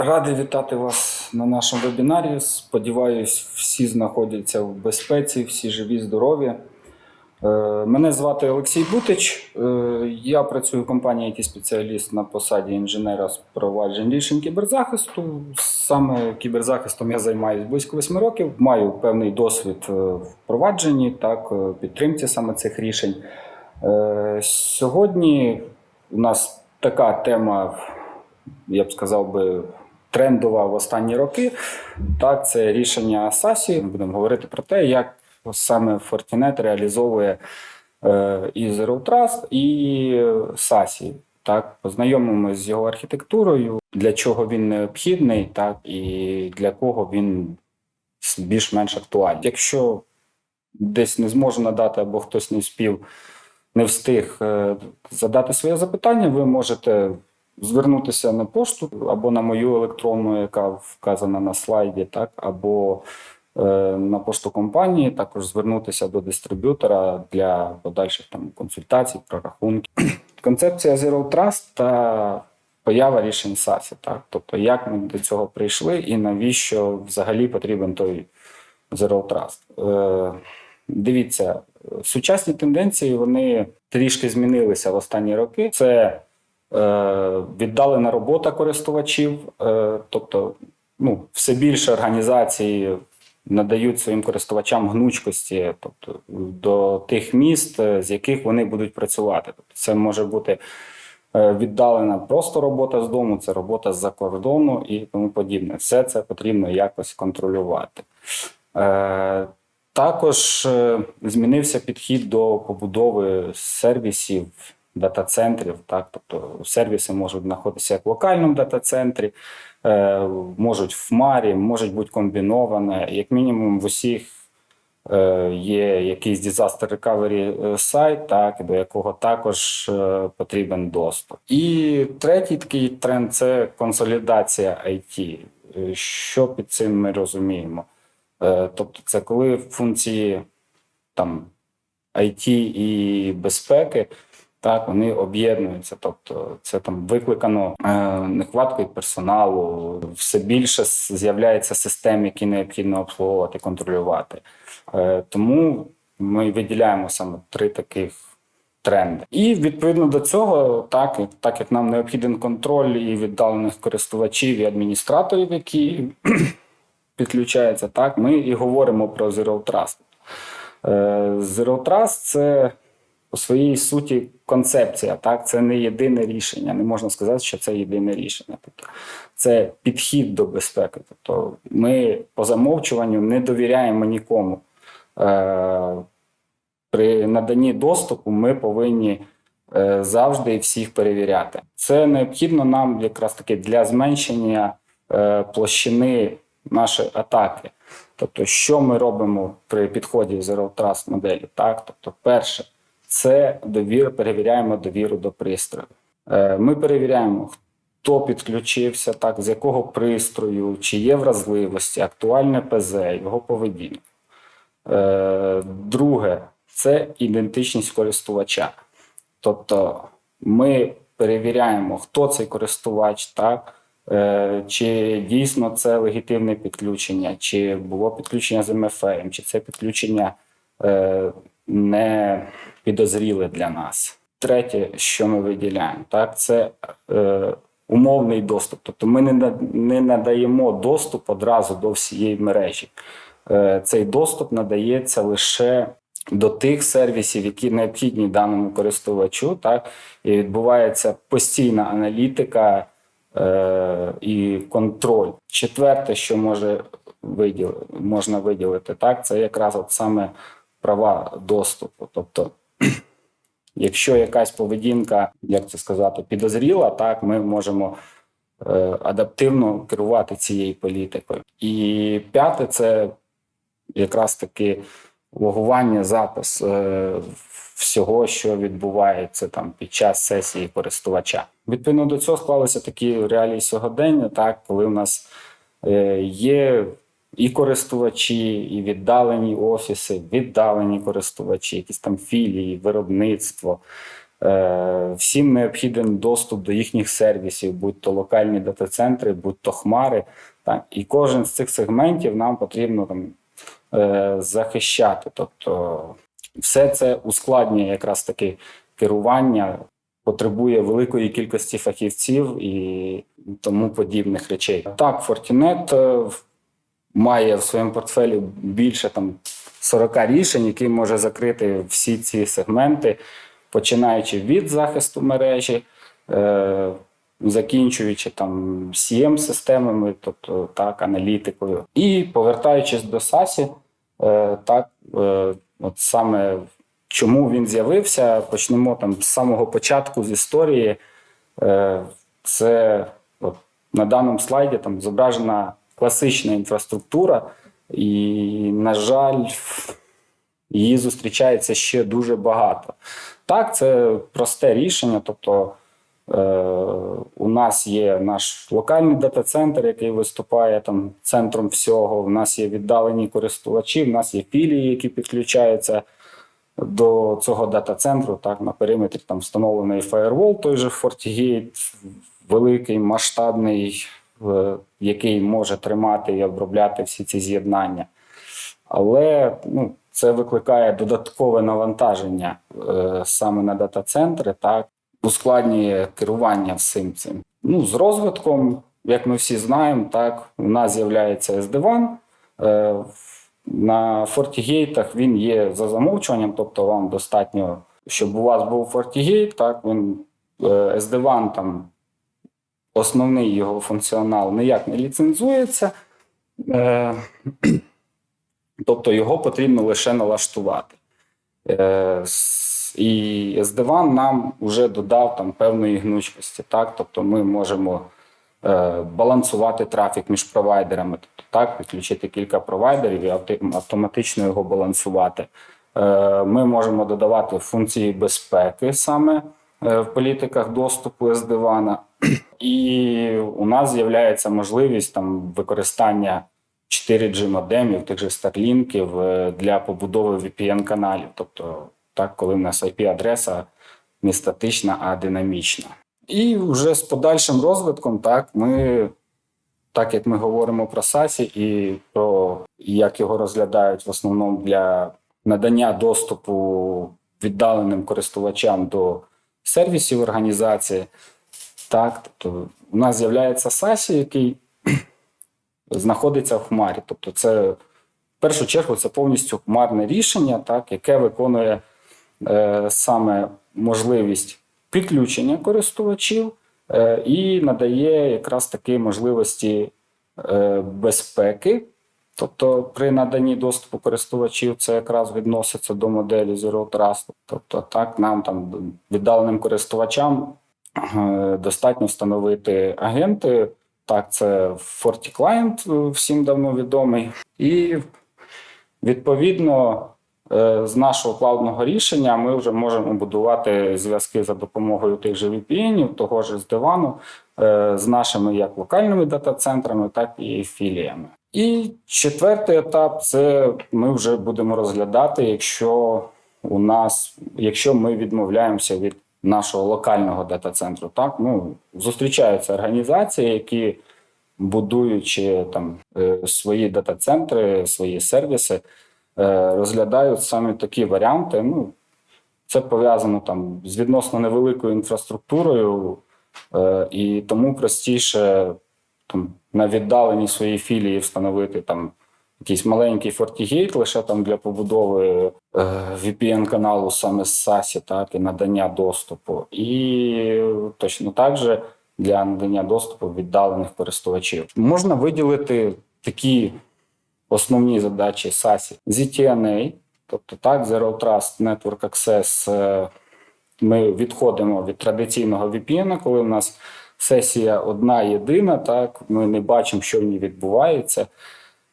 Радий вітати вас на нашому вебінарі. Сподіваюсь, всі знаходяться в безпеці, всі живі, здорові. Е, Мене звати Олексій Бутич. Е, Я працюю в компанії it спеціаліст на посаді інженера з проваджень рішень кіберзахисту. Саме кіберзахистом я займаюся близько 8 років. Маю певний досвід е, в впровадженні, так, підтримці саме цих рішень. Сьогодні у нас така тема, я б сказав би, трендова в останні роки. Так, це рішення SASI. Будемо говорити про те, як саме Fortinet реалізовує е, і Zero Trust, і SASI. Так, познайомимося з його архітектурою, для чого він необхідний, так, і для кого він більш-менш актуальний. Якщо десь не зможу надати або хтось не спів, не встиг е, задати своє запитання, ви можете звернутися на пошту або на мою електронну, яка вказана на слайді, так, або е, на пошту компанії, також звернутися до дистриб'ютора для подальших там консультацій, прорахунків. Концепція Zero Trust та поява рішень SASI, так, тобто як ми до цього прийшли і навіщо взагалі потрібен той Zero Trust. Е, Дивіться, сучасні тенденції вони трішки змінилися в останні роки. Це віддалена робота користувачів, е, тобто ну, все більше організацій надають своїм користувачам гнучкості, тобто до тих міст, е, з яких вони будуть працювати. Тобто, це може бути е, віддалена просто робота з дому, це робота з-за кордону і тому подібне. Все це потрібно якось контролювати. Е, також е, змінився підхід до побудови сервісів, дата-центрів. Так, тобто сервіси можуть знаходитися як в локальному дата-центрі, е, можуть в Марі, можуть бути комбіновані. Як мінімум, в усіх е, є якийсь disaster recovery е, сайт, так, до якого також потрібен доступ. І третій такий тренд це консолідація IT. Що під цим ми розуміємо? Тобто, це коли функції там IT і безпеки, так вони об'єднуються. Тобто, це там викликано е, нехваткою персоналу, все більше з'являється систем, які необхідно обслуговувати, контролювати. Е, Тому ми виділяємо саме три таких. Тренди. І відповідно до цього, так, так як нам необхіден контроль і віддалених користувачів і адміністраторів, які підключаються, так, ми і говоримо про Zero Trust. Е, Zero Trust це по своїй суті концепція, так, це не єдине рішення. Не можна сказати, що це єдине рішення. Тобто, це підхід до безпеки. Тобто ми по замовчуванню не довіряємо нікому. Е, При наданні доступу ми повинні е, завжди всіх перевіряти. Це необхідно нам якраз таки для зменшення е, площини нашої атаки. Тобто, що ми робимо при підході Zero Trust моделі? Так, тобто, перше, це довіра, перевіряємо довіру до пристрою. Е, Ми перевіряємо, хто підключився, так, з якого пристрою, чи є вразливості, актуальне ПЗ, його поведінка. Е, Друге, це ідентичність користувача. Тобто ми перевіряємо, хто цей користувач, так, е, чи дійсно це легітимне підключення, чи було підключення з МФМ, чи це підключення не підозріле для нас. Третє, що ми виділяємо, так, це е, умовний доступ. Тобто ми не, не надаємо доступ одразу до всієї мережі. Е, цей доступ надається лише до тих сервісів, які необхідні даному користувачу, так і відбувається постійна аналітика е, і контроль. Четверте, що може виділ, можна виділити, так, це якраз от саме права доступу. Тобто, якщо якась поведінка, як це сказати, підозріла, так ми можемо е, адаптивно керувати цією політикою. І п'яте це якраз таки логування, запис е, всього, що відбувається там під час сесії користувача. Відповідно до цього склалися такі реалії сьогодення, так коли в нас е, є і користувачі, і віддалені офіси, віддалені користувачі, якісь там філії, виробництво. Е, Всім необхіден доступ до їхніх сервісів, будь то локальні дата-центри, будь то хмари. Так? І кожен з цих сегментів нам потрібно там, е, захищати. Тобто все це ускладнює якраз таки керування, потребує великої кількості фахівців і тому подібних речей. Так, Fortinet е, в- має в своєму портфелі більше там 40 рішень, які може закрити всі ці сегменти, починаючи від захисту мережі, е, закінчуючи там CM-системами, тобто так, аналітикою. І повертаючись до SASI, е, так, е, от саме чому він з'явився, почнемо там з самого початку з історії. Е, це от, на даному слайді там зображена класична інфраструктура, і, на жаль, її зустрічається ще дуже багато. Так, це просте рішення. Тобто е, у нас є наш локальний дата-центр, який виступає там центром всього. У нас є віддалені користувачі, у нас є філії, які підключаються до цього дата-центру. Так, на периметрі там встановлений фаєрвол, той же FortiGate, великий, масштабний, який може тримати і обробляти всі ці з'єднання. Але ну, це викликає додаткове навантаження е, саме на дата-центри, так ускладнює керування всім цим. Ну, з розвитком, як ми всі знаємо, так у нас з'являється SD-WAN. Е, на FortiGate він є за замовчуванням, тобто вам достатньо, щоб у вас був FortiGate, так він е, SD-WAN там основний його функціонал ніяк не ліцензується. Е, Тобто його потрібно лише налаштувати. Е, І SD-WAN нам вже додав там певної гнучкості. Так? Тобто ми можемо е, балансувати трафік між провайдерами, тобто так, підключити кілька провайдерів і автоматично його балансувати. Ми можемо додавати функції безпеки саме в політиках доступу SD-WAN. І у нас з'являється можливість там використання 4G модемів, тих же Starlinkів е, для побудови VPN-каналів. Тобто, так, коли в нас IP-адреса не статична, а динамічна. І вже з подальшим розвитком, так, ми, так як ми говоримо про SASI і про як його розглядають в основному для надання доступу віддаленим користувачам до сервісів організації, так, тобто у нас з'являється SASI, який знаходиться в хмарі. Тобто, це в першу чергу це повністю хмарне рішення, так, яке виконує е, саме можливість підключення користувачів е, і надає якраз такі можливості е, безпеки. Тобто, при наданні доступу користувачів це якраз відноситься до моделі Zero Trust. Тобто, так нам там віддаленим користувачам достатньо встановити агенти. Так, це FortiClient, е, всім давно відомий. І відповідно е, з нашого клаудного рішення ми вже можемо будувати зв'язки за допомогою тих же VPN, того ж з дивану, з нашими як локальними дата-центрами, так і філіями. І четвертий етап це ми вже будемо розглядати, якщо у нас, якщо ми відмовляємося від нашого локального дата-центру, так ну зустрічаються організації, які будуючи там е, свої дата-центри, свої сервіси, е, розглядають саме такі варіанти. Ну, це пов'язано там з відносно невеликою інфраструктурою, е, і тому простіше там, на віддаленій своїй філії встановити там якийсь маленький FortiGate лише там для побудови е, VPN-каналу саме з SASI, так, і надання доступу. І точно так же для надання доступу віддалених користувачів. Можна виділити такі основні задачі SASI. ZTNA, тобто так, Zero Trust Network Access. е, Ми відходимо від традиційного VPN, коли у нас сесія одна єдина, так ми не бачимо, що в ній відбувається.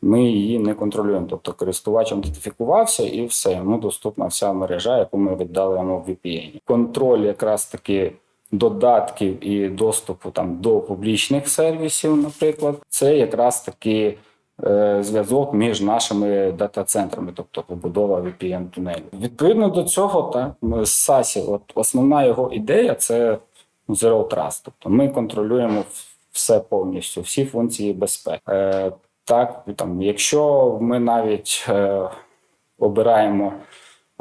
Ми її не контролюємо. Тобто користувач ідентифікувався і все, йому доступна вся мережа, яку ми віддали йому в VPN. Контроль якраз таки додатків і доступу там до публічних сервісів, наприклад, це якраз таки е, зв'язок між нашими дата-центрами, тобто побудова VPN тунелів. Відповідно до цього, так ми SASI, от основна його ідея це Zero Trust. Тобто ми контролюємо все повністю, всі функції безпеки. Так, там, якщо ми навіть е, обираємо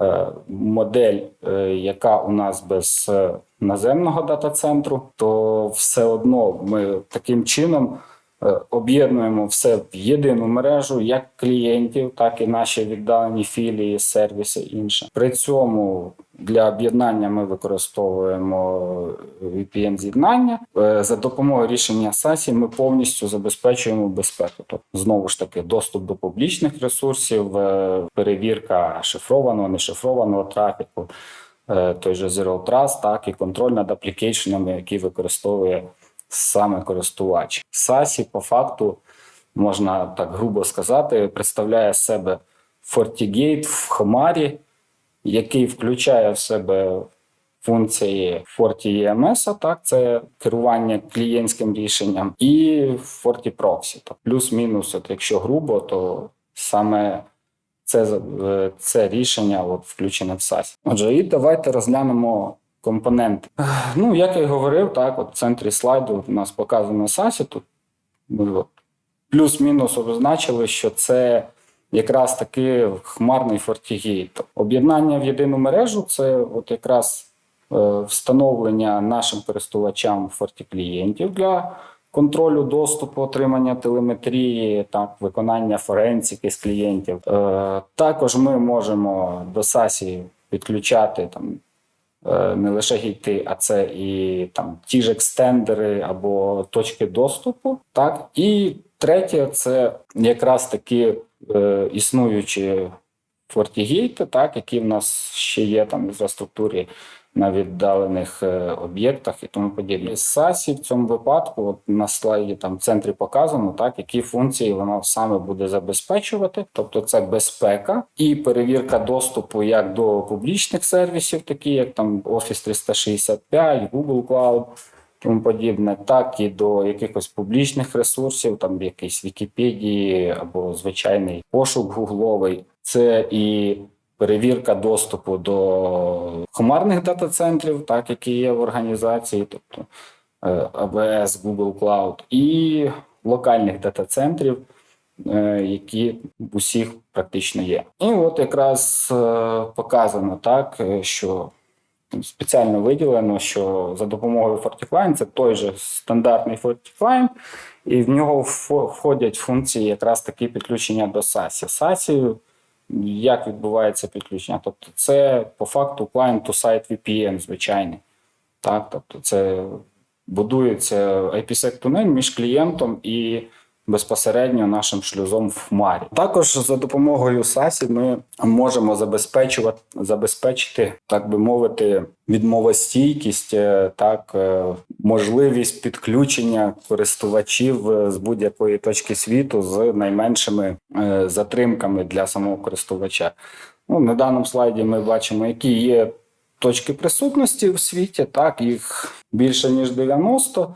е, модель, е, яка у нас без е, наземного дата-центру, то все одно ми таким чином е, об'єднуємо все в єдину мережу, як клієнтів, так і наші віддалені філії, сервіси інше. При цьому для об'єднання ми використовуємо VPN-з'єднання. Е, За допомогою рішення SASI ми повністю забезпечуємо безпеку. Тобто, знову ж таки, доступ до публічних ресурсів, е, перевірка шифрованого, нешифрованого трафіку, е, той же Zero Trust, так і контроль над аплікейшенами, які використовує саме користувач. SASI по факту можна так грубо сказати, представляє себе FortiGate в Хмарі, який включає в себе функції FortiEMS, так, це керування клієнтським рішенням, і FortiProxy. Так, плюс-мінус, от якщо грубо, то саме це, е, це рішення от, включене в SASI. Отже, і давайте розглянемо компоненти. Ну, як я й говорив, так, от в центрі слайду у нас показано SASI. Тут ми от плюс-мінус обозначили, що це якраз таки хмарний FortiGate. Об'єднання в єдину мережу це от якраз встановлення нашим користувачам FortiCлієнтів для контролю доступу, отримання телеметрії, так, виконання форенсики з клієнтів. Е, також ми можемо до SASI підключати там. е, Не лише гейти, а це і там ті ж екстендери або точки доступу. Так, і третє це якраз таки е, існуючі фортігейти, так, які в нас ще є там інфраструктурі на віддалених е, об'єктах і тому подібне. SASI в цьому випадку, от на слайді там в центрі показано, так, які функції воно саме буде забезпечувати. Тобто це безпека і перевірка доступу як до публічних сервісів, такі як там Office 365, Google Cloud, тому подібне, так і до якихось публічних ресурсів, там якийсь Вікіпедії або звичайний пошук гугловий. Це і перевірка доступу до хмарних дата-центрів, так які є в організації, тобто е, AWS, Google Cloud, і локальних дата-центрів, е, які в усіх практично є. І от якраз е, показано так, що спеціально виділено, що за допомогою FortiClient це той же стандартний FortiClient, і в нього входять функції якраз такі підключення до SASI. SASI, як відбувається підключення? Тобто це по факту client-to-site VPN звичайний. Так, тобто це будується IPsec тунель між клієнтом і безпосередньо нашим шлюзом в хмарі. Також за допомогою SASI ми можемо забезпечувати забезпечити, так би мовити, відмовостійкість, е, так е, можливість підключення користувачів е, з будь-якої точки світу з найменшими затримками для самого користувача. Ну, на даному слайді ми бачимо, які є точки присутності в світі. Так, їх більше ніж 90.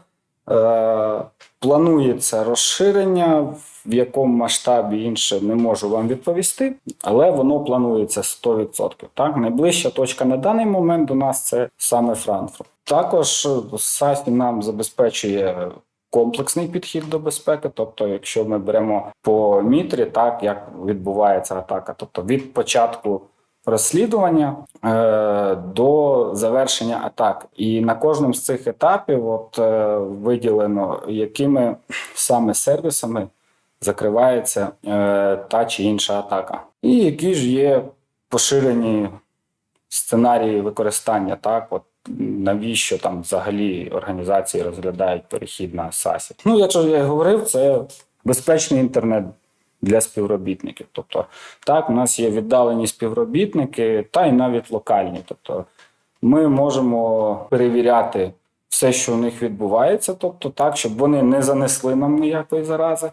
Е, Планується розширення, в якому масштабі інше не можу вам відповісти, але воно планується 100%. Так, найближча точка на даний момент у нас це саме Франкфурт. Також SASI нам забезпечує комплексний підхід до безпеки. Тобто, якщо ми беремо по мітрі, так як відбувається атака, тобто від початку розслідування е, до завершення атак. І на кожному з цих етапів от, е, виділено, якими саме сервісами закривається е, та чи інша атака. І які ж є поширені сценарії використання, так, от навіщо там взагалі організації розглядають перехід на SASI. Ну, якщо я говорив, це безпечний інтернет для співробітників. Тобто, так, у нас є віддалені співробітники, та й навіть локальні. Тобто, ми можемо перевіряти все, що у них відбувається, тобто так, щоб вони не занесли нам ніякої зарази,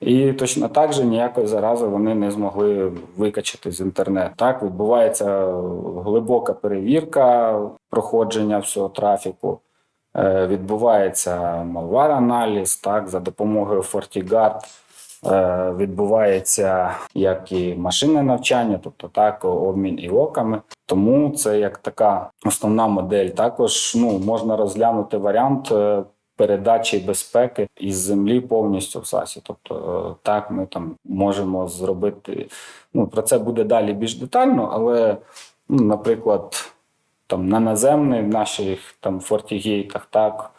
і точно так же ніякої зарази вони не змогли викачати з інтернету. Так відбувається глибока перевірка проходження всього трафіку. Е, Відбувається malware аналіз так, за допомогою FortiGuard відбувається як і машинне навчання, тобто так, обмін і оками. Тому це як така основна модель. Також ну, можна розглянути варіант. е, Передачі безпеки із землі повністю в САСі. Тобто, е, так ми там можемо зробити. Ну про це буде далі більш детально, але, ну, наприклад, там на наземних наших там фортігейтах, так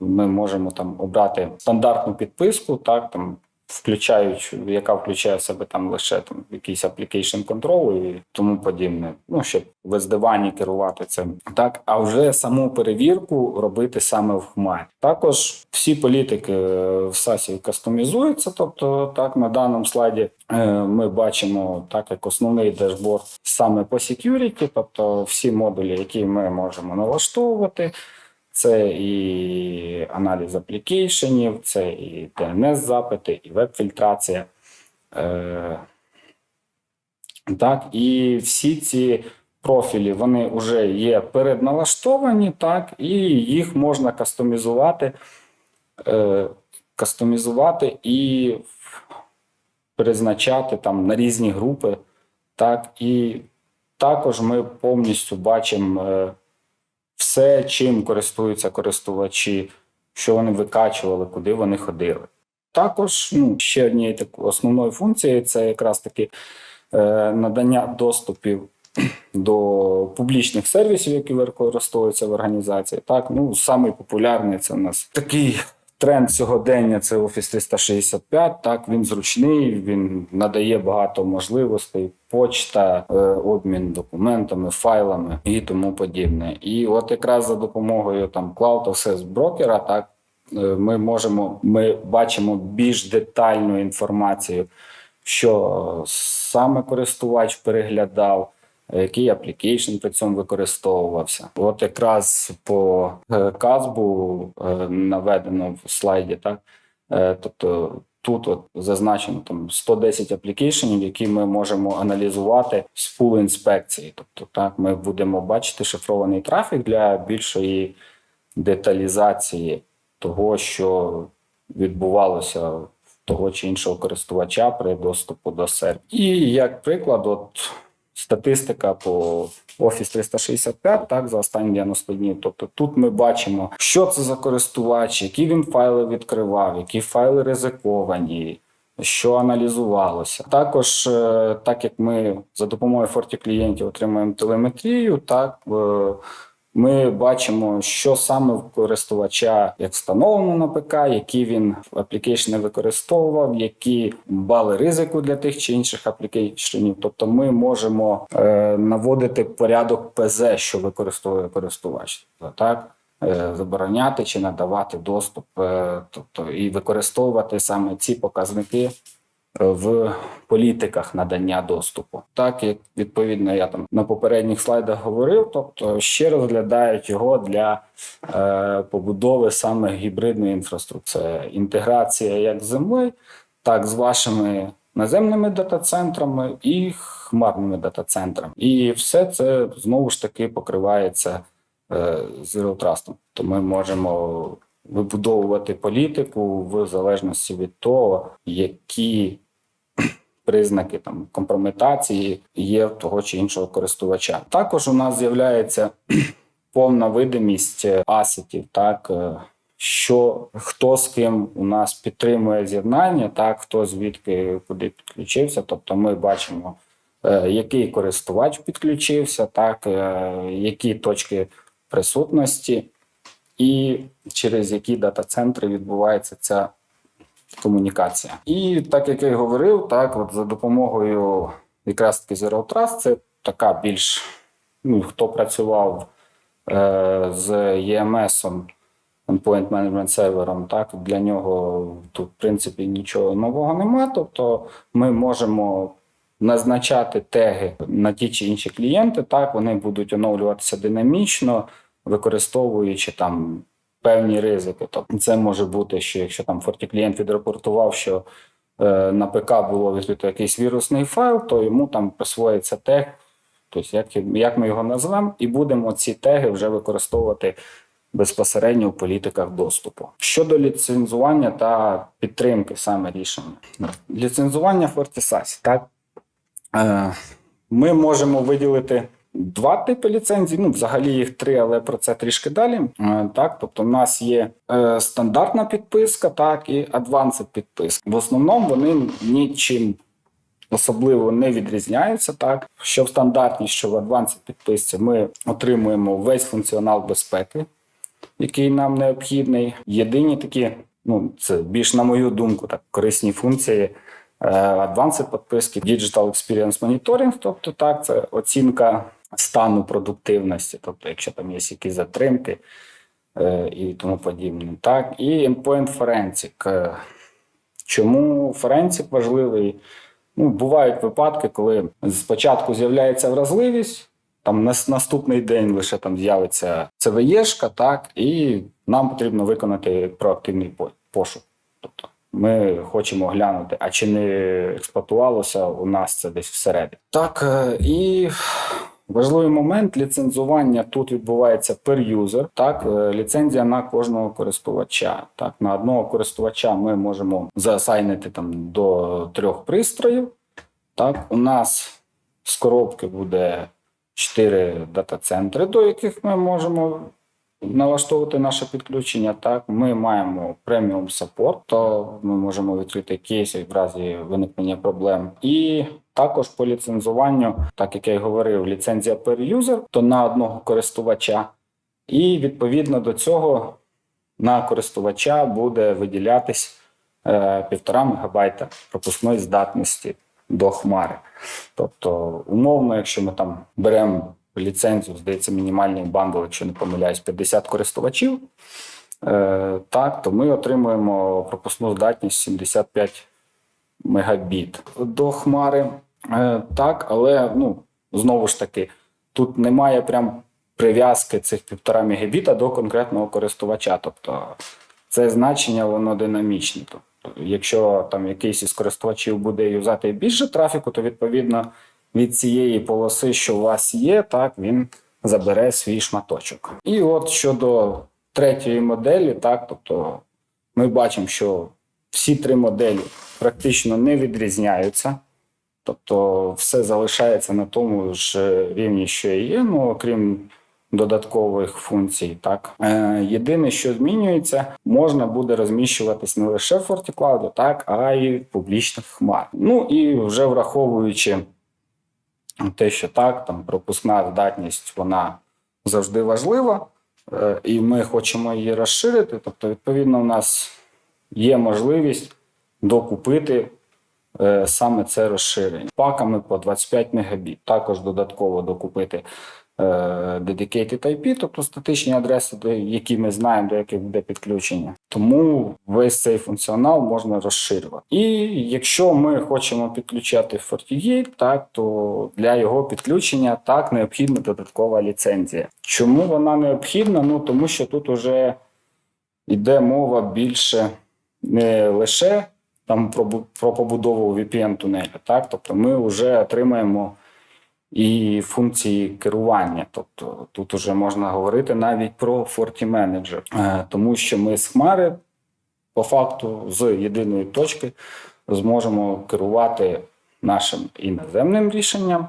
ми можемо там обрати стандартну підписку, так там. Включаючи, яка включає в себе там лише там якийсь application control і тому подібне. Ну щоб в SD-WAN керувати цим. Так, а вже саму перевірку робити саме в хмарі. Також всі політики е, в SaaS кастомізуються. Тобто, так на даному слайді е, ми бачимо так, як основний дешборд саме по security, тобто всі модулі, які ми можемо налаштовувати. Це і аналіз аплікейшенів, це і DNS-запити, і веб-фільтрація. Е, так, і всі ці профілі вони вже є передналаштовані, так, і їх можна кастомізувати, е, кастомізувати і призначати там на різні групи. Так, і також ми повністю бачимо. Е, все, чим користуються користувачі, що вони викачували, куди вони ходили. Також ну, ще однією основною функцією це якраз таки е, надання доступів до публічних сервісів, які використовуються в організації. Так, ну самий популярний це у нас такий тренд сьогодення це Office 365. Так, він зручний, він надає багато можливостей, почта, е, обмін документами, файлами і тому подібне. І от якраз за допомогою там Cloud Access брокера, так е, ми можемо, ми бачимо більш детальну інформацію, що саме користувач переглядав який аплікейшн при цьому використовувався. От якраз по е, казбу е, наведено в слайді, так Е, тобто. Тут от зазначено там 110 аплікейшенів, які ми можемо аналізувати з фул інспекції. Тобто, так ми будемо бачити шифрований трафік для більшої деталізації того, що відбувалося в того чи іншого користувача при доступу до сервісу. І як приклад, от статистика по Офіс 365, так, за останні 90 днів. Тобто тут ми бачимо, що це за користувач, які він файли відкривав, які файли ризиковані. Що аналізувалося, також е, так як ми за допомогою форті клієнтів отримуємо телеметрію, так е, ми бачимо, що саме в користувача як встановлено на ПК, які він аплікейшни використовував, які бали ризику для тих чи інших аплікейшенів. Тобто, ми можемо е, наводити порядок ПЗ, що використовує користувач. Тобто, так. е, Забороняти чи надавати доступ, е, тобто і використовувати саме ці показники в політиках надання доступу. Так як відповідно я там на попередніх слайдах говорив, тобто ще розглядають його для е, побудови саме гібридної інфраструктури. Інтеграція як з землею, так з вашими наземними дата-центрами і хмарними дата-центрами. І все це знову ж таки покривається е, Zero Trust. То ми можемо вибудовувати політику в залежності від того, які признаки там компрометації є того чи іншого користувача. Також у нас з'являється повна видимість е, асетів, так. е, Що хто з ким у нас підтримує з'єднання, так хто звідки куди підключився. Тобто ми бачимо, е, який користувач підключився, так які точки присутності, і через які дата-центри відбувається ця комунікація. І так як я й говорив, так от за допомогою якраз таки Zero Trust, це така більш ну, хто працював е, з EMS, Endpoint Management сервером, так для нього тут, в принципі, нічого нового нема. Тобто ми можемо назначати теги на ті чи інші клієнти, так вони будуть оновлюватися динамічно, використовуючи там певні ризики. Тобто це може бути, що якщо там фортіклієнт відрапортував, що е, на ПК було відкрито якийсь вірусний файл, то йому там присвоїться тег, тобто як, як ми його назвемо, і будемо ці теги вже використовувати безпосередньо в політиках доступу. Щодо ліцензування та підтримки саме рішення. Ліцензування FortiSAS, так Е, ми можемо виділити два типи ліцензій. Ну, взагалі їх три, але про це трішки далі. Е, Так, тобто, в нас є е, стандартна підписка, так і advanced підписка. В основному вони нічим особливо не відрізняються. Так, що в стандартній, що в advanced підписці ми отримуємо весь функціонал безпеки, який нам необхідний. Єдині такі, ну це більш на мою думку, так корисні функції. е, Advanced підписки, Digital Experience Monitoring, тобто так, це оцінка стану продуктивності, тобто, якщо там є якісь затримки е, і тому подібне. Так, і Endpoint Forensic. Е, Чому Forensic важливий? Ну, бувають випадки, коли спочатку з'являється вразливість, там на наступний день лише там з'явиться ЦВЄшка, так, і нам потрібно виконати проактивний пошук. Тобто ми хочемо глянути, а чи не експлуатувалося у нас це десь всередині. Так, е, і важливий момент ліцензування тут відбувається per user. Так, е, ліцензія на кожного користувача. Так, на одного користувача ми можемо заасайнити там до трьох пристроїв. Так, у нас з коробки буде 4 дата-центри, до яких ми можемо налаштовувати наше підключення. Так, ми маємо преміум саппорт, то ми можемо відкрити кейси в разі виникнення проблем. І також по ліцензуванню, так як я й говорив, ліцензія per user, то на одного користувача. І відповідно до цього на користувача буде виділятись е, 1,5 МБ пропускної здатності до хмари. Тобто, умовно, якщо ми там беремо ліцензію, здається, мінімальний бандл, якщо не помиляюсь, 50 користувачів, е, так, то ми отримуємо пропускну здатність 75 мегабіт до хмари. Е, так, але ну, знову ж таки, тут немає прям прив'язки цих 1,5 мегабіта до конкретного користувача. Тобто це значення воно динамічне. Тобто, якщо там якийсь із користувачів буде юзати більше трафіку, то відповідно від цієї полоси, що у вас є, так він забере свій шматочок. І от щодо третьої моделі, так, тобто ми бачимо, що всі три моделі практично не відрізняються. Тобто все залишається на тому ж рівні, що і є, ну окрім додаткових функцій. Так е, єдине, що змінюється, можна буде розміщуватись не лише в FortiCloud, так, а й в публічних хмар. Ну і вже враховуючи те, що так, там пропускна здатність, вона завжди важлива, е, і ми хочемо її розширити. Тобто, відповідно, у нас є можливість докупити е, саме це розширення паками по 25 мегабіт. Також додатково докупити е, dedicated IP, тобто статичні адреси, які ми знаємо, до яких буде підключення. Тому весь цей функціонал можна розширювати. І якщо ми хочемо підключати FortiGate, так то для його підключення так необхідна додаткова ліцензія. Чому вона необхідна? Ну тому що тут уже йде мова більше не лише там про, про побудову VPN тунелю, так тобто ми вже отримаємо і функції керування. Тобто тут уже можна говорити навіть про Manager, Е, тому що ми з хмари по факту з єдиної точки зможемо керувати нашим іноземним рішенням,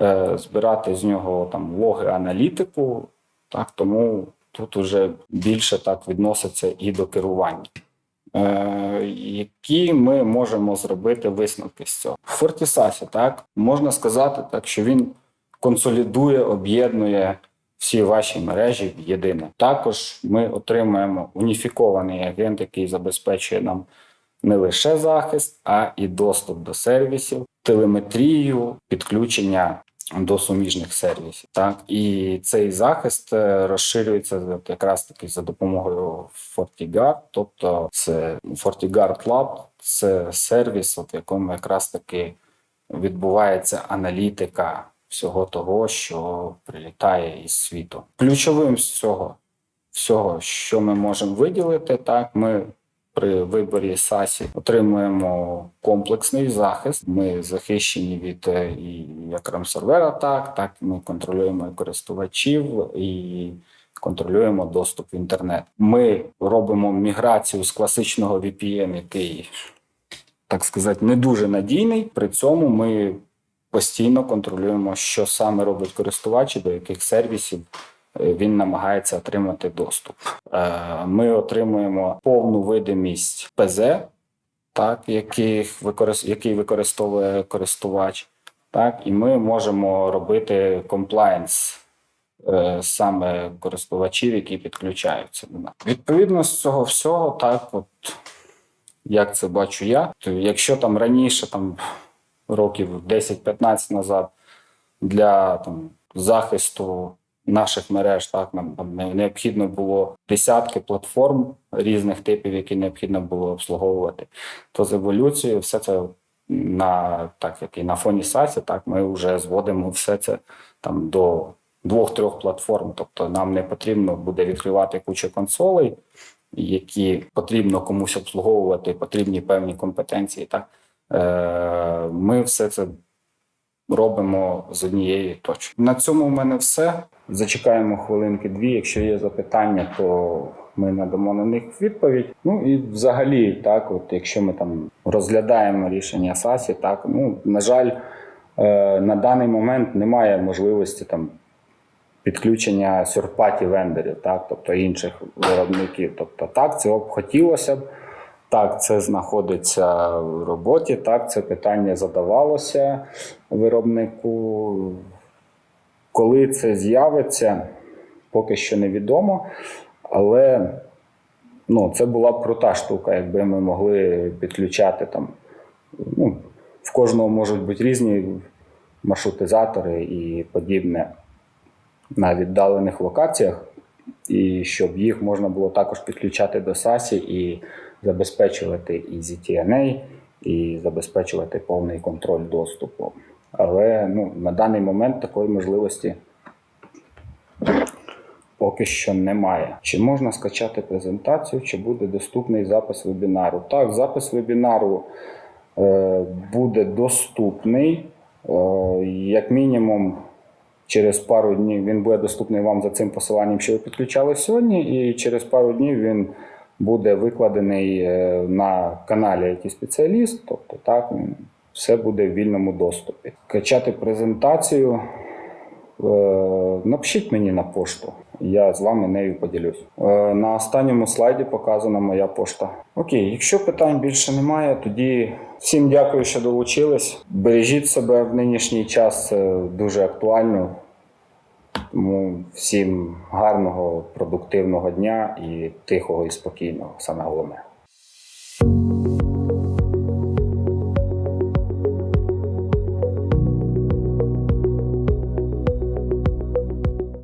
е, збирати з нього там логи аналітику. Так, тому тут уже більше так відноситься і до керування. Е, які ми можемо зробити висновки з цього. Фортісасі, так, можна сказати, так, що він консолідує, об'єднує всі ваші мережі в єдине. Також ми отримуємо уніфікований агент, який забезпечує нам не лише захист, а і доступ до сервісів, телеметрію, підключення до суміжних сервісів. Так і цей захист е, розширюється якраз таки за допомогою FortiGuard, тобто це FortiGuard Lab, це сервіс, от якому якраз таки відбувається аналітика всього того, що прилітає із світу. Ключовим з цього всього, що ми можемо виділити, так ми при виборі САСі отримуємо комплексний захист. Ми захищені від е, і як сервер атак, так ми контролюємо і користувачів і контролюємо доступ в інтернет. Ми робимо міграцію з класичного VPN, який, так сказати, не дуже надійний. При цьому ми постійно контролюємо, що саме робить користувач і до яких сервісів він намагається отримати доступ. Е, Ми отримуємо повну видимість ПЗ, так, яких який використовує користувач. Так, і ми можемо робити комплаєнс е, саме користувачів, які підключаються до нас. Відповідно з цього всього, так, от як це бачу я, то якщо там раніше, там років 10-15 назад, для там, захисту наших мереж, так нам необхідно було десятки платформ різних типів, які необхідно було обслуговувати, то з еволюцією все це на так як і на фоні SaaS, так ми вже зводимо все це там до двох-трьох платформ. Тобто нам не потрібно буде відкривати кучу консолей, які потрібно комусь обслуговувати, потрібні певні компетенції. Так е, ми все це робимо з однієї точки. На цьому в мене все. Зачекаємо хвилинки-дві. Якщо є запитання, то ми надамо на них відповідь. Ну і взагалі, так, от якщо ми там розглядаємо рішення САСі, так ну на жаль, е, на даний момент немає можливості там підключення сюрпаті вендорів, так, тобто інших виробників. Тобто, так, цього б хотілося б. Так, це знаходиться в роботі. Так, це питання задавалося виробнику. Коли це з'явиться, поки що невідомо. Але ну, це була б крута штука, якби ми могли підключати там. Ну, в кожного можуть бути різні маршрутизатори і подібне на віддалених локаціях, і щоб їх можна було також підключати до SASI і забезпечувати і ZTNA, і забезпечувати повний контроль доступу. Але ну, на даний момент такої можливості поки що немає. Чи можна скачати презентацію, чи буде доступний запис вебінару? Так, запис вебінару е, буде доступний. Е, як мінімум, через пару днів він буде доступний вам за цим посиланням, що ви підключали сьогодні, і через пару днів він буде викладений е, на каналі IT спеціаліст. Тобто, так, все буде в вільному доступі. Качати презентацію. Е, Напишіть мені на пошту, я з вами нею поділюсь. Е, На останньому слайді показана моя пошта. Окей, якщо питань більше немає, тоді всім дякую, що долучились. Бережіть себе в нинішній час, дуже актуально. Тому всім гарного, продуктивного дня і тихого і спокійного, саме головне.